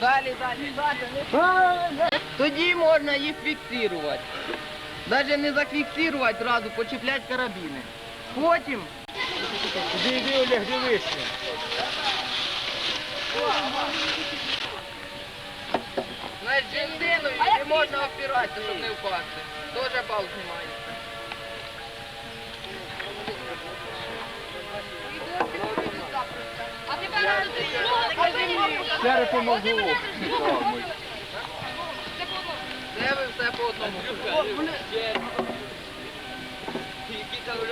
далі, далі, далі. Тоді можна їх фіксувати. Навіть не зафіксувати одразу, почіпляти карабіни. Потім Іди, іди, Олег, дивися. Значить, бензиною не можна опиратися, щоб не впасти. Тоже бал знімається. А допоможу. Де ви все по одному.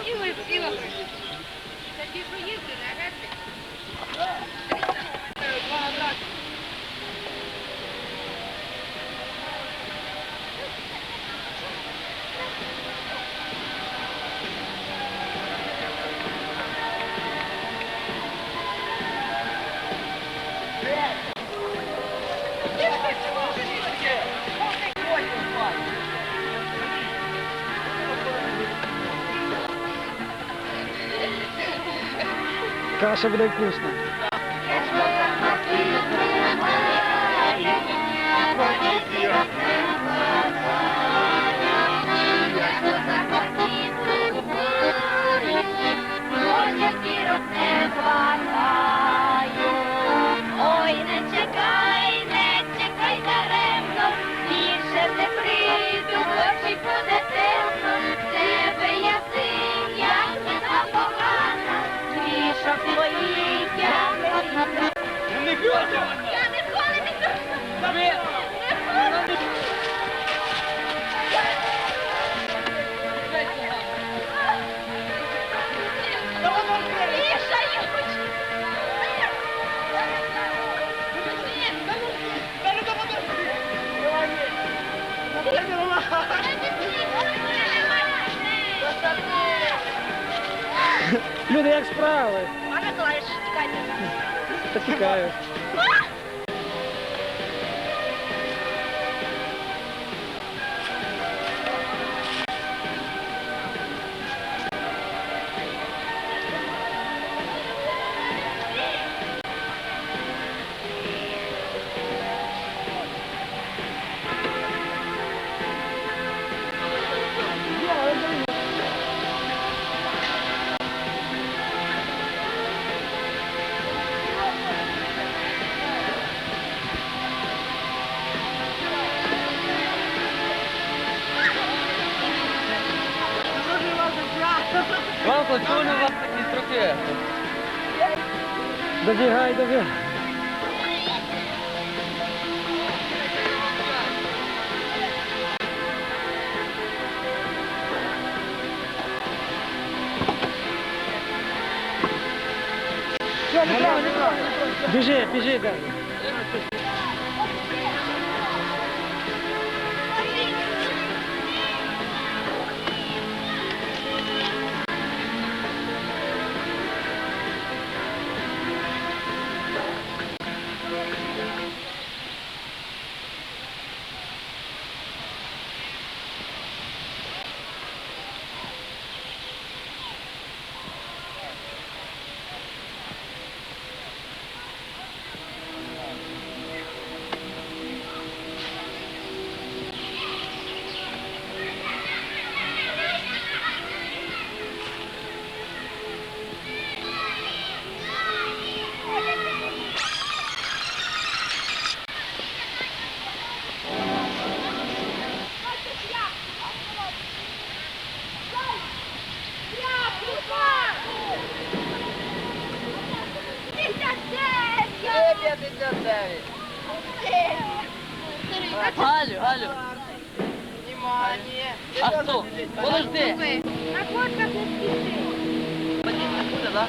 І ви всі Тоді проїзди, не геть. Каша буде Люди, як справи? А Миколаївич, чекайте. Та вас такі строки. Добігай, добігай. Біжи, біжи, далі. 59? Галю, Галю. Внимание. А хто? Подожди. На кошках не спіши. Один не буде, да?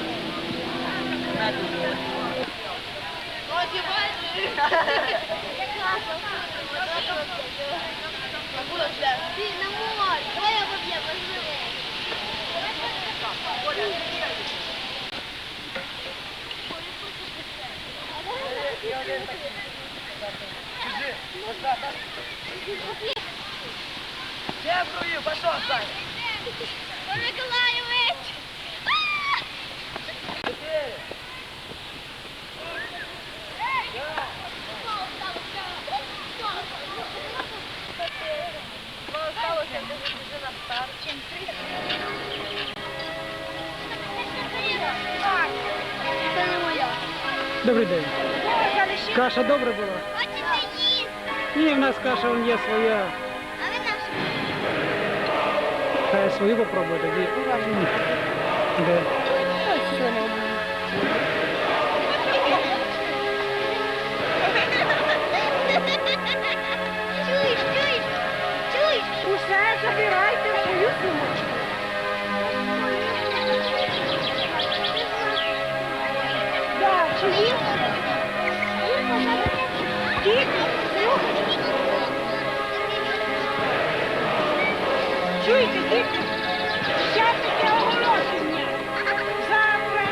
Ти на море. Ой, я поб'є, Де брую, пошов, Саня? Добрий день. Каша добра була. Ні, в нас каша вон є своя. А ви нашу. Хай свою попробуй тоді. Де? Чуєте? Ще таке оголошення. Завтра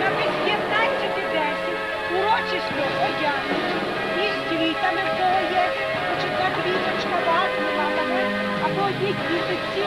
на без 15.10 урочисто одягнути і з квітами в кого є, та квіточка нема мене, або одні квіточці,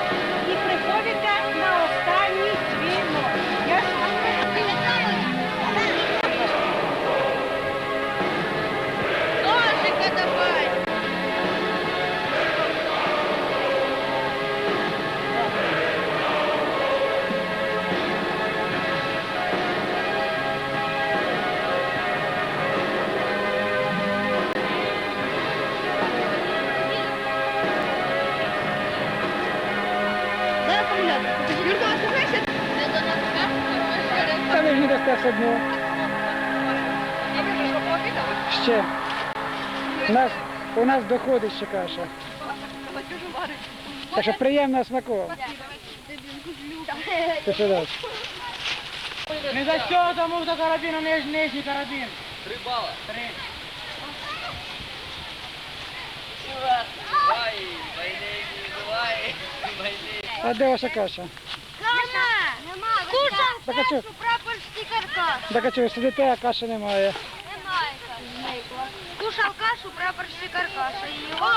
Юрка, слухайся. Не Та ви ж не дасте все одно. Ще. У нас, у нас доходить ще каша. Так що приємного смаку. Ти що даш? Не за що тому до карабіну ниж, нижній карабін. Три бала. Три. Давай, войни, давай, войни. А де ваша каша? Каша! Нема. Кушав кашу, прапорщик каркаш. Так а чого сидите, а каші немає? Немає каші. Кушав кашу, прапорщик каркаша. І його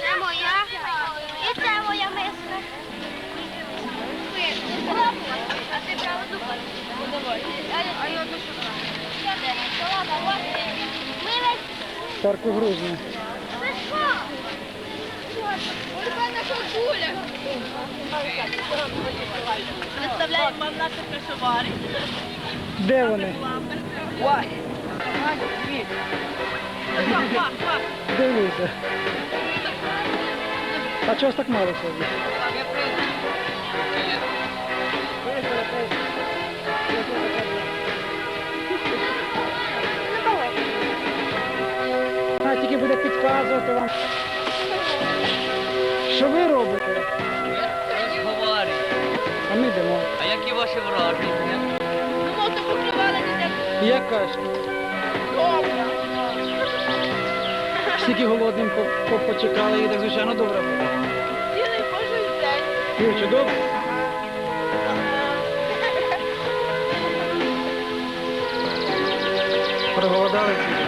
Це моя. І це моя миска. А ти брав одну кашу? А я одну шукаю. Грузні. Що? Представляємо вам нашу кашоварі. Де вони? Дивіться. А чого ж так мало сьогодні? А тільки буде підказувати вам. Що ви робите? Розговорюй. А ми йдемо. А які ваші враження? Ну, то покривали дитя. Як кашки? Стільки голодним по- по- почекали і так звичайно добре було. Цілий божий день. Юрче, добре? Проголодалися?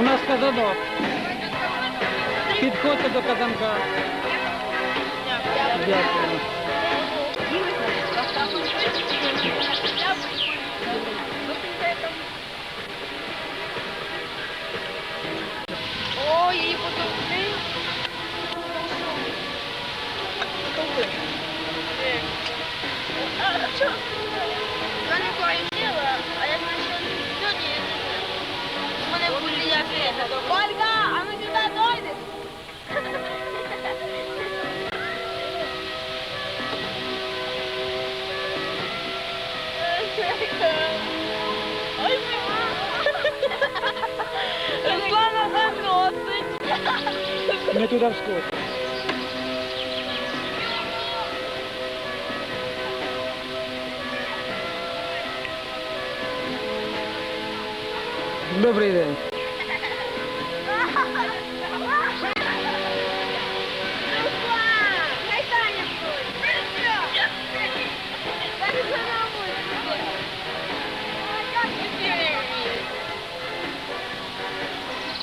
У нас казанок. Підходьте до казанка. Дякую. Не туда вскочил. Добрий день.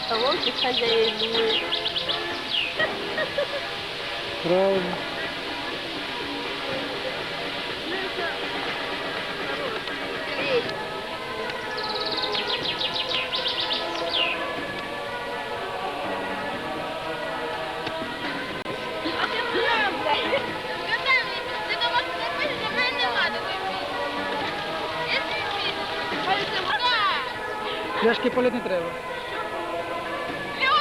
Волки хозяин думает. petróleo. Пляшки полет не треба.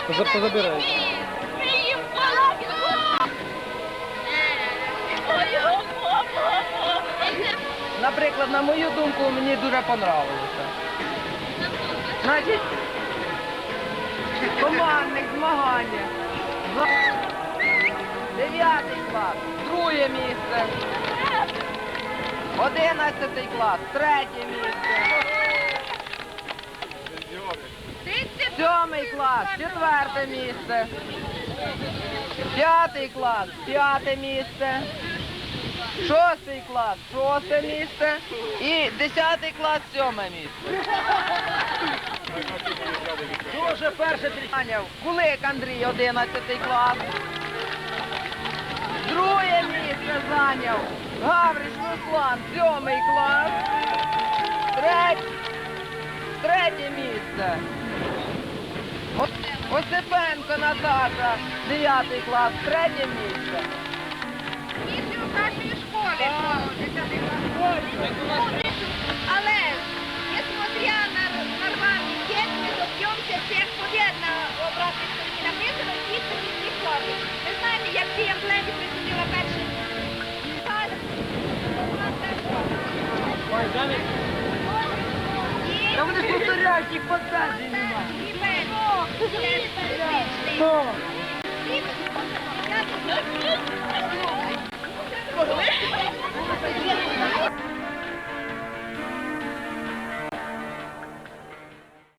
Позабирай. Наприклад, на мою думку, мені дуже понравилося. Значить, командних змагання. Дев'ятий клас, друге місце. Одинадцятий клас, третє місце. Сьомий клас, четверте місце. П'ятий клас, п'яте місце. Шостий клас, шосте місце. І десятий клас, сьоме місце. Дуже перше зайняв Кулик Андрій, одинадцятий клас. Друге місце зайняв Гавриш Руслан, сьомий клас. Третє місце. Осипенко Наташа, дев'ятий клас, третє місце. Але, несмотря на нарваний текст, ми доб'ємося всіх побед на обратній стороні написано дійсно всі хлопці. Ви знаєте, як ці емблемі присудила перший теж Та вони ж повторяють, їх фантазії немає. Хто? por ver.